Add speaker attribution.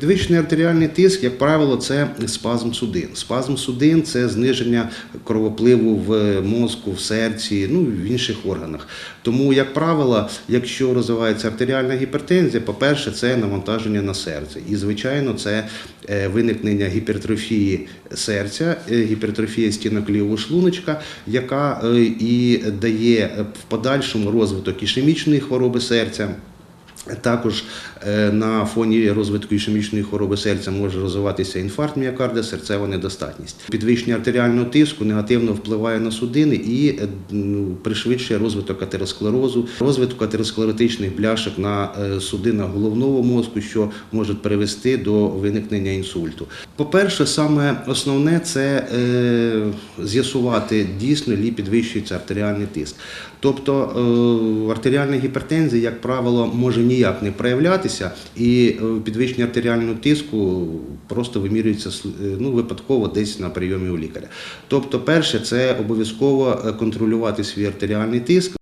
Speaker 1: Підвищений артеріальний тиск, як правило, це спазм судин. Спазм судин це зниження кровопливу в мозку, в серці, ну в інших органах. Тому, як правило, якщо розвивається артеріальна гіпертензія, по-перше, це навантаження на серце. І, звичайно, це е, виникнення гіпертрофії серця, е, гіпертрофія стінок лівого шлуночка, яка е, і дає в подальшому розвиток ішемічної хвороби серця. Також е, на фоні розвитку ішемічної хвороби серця може розвиватися інфаркт міокарда, серцева недостатність. Підвищення артеріального тиску негативно впливає на судини і е, ну, пришвидшує розвиток атеросклерозу, розвиток атеросклеротичних бляшок на е, судинах головного мозку, що можуть привести до виникнення інсульту. По-перше, саме основне це е, з'ясувати дійсно лі підвищується артеріальний тиск. Тобто е, артеріальна гіпертензія, як правило, може ніяк не проявлятися, і е, підвищення артеріального тиску просто вимірюється ну, випадково десь на прийомі у лікаря. Тобто, перше, це обов'язково контролювати свій артеріальний тиск.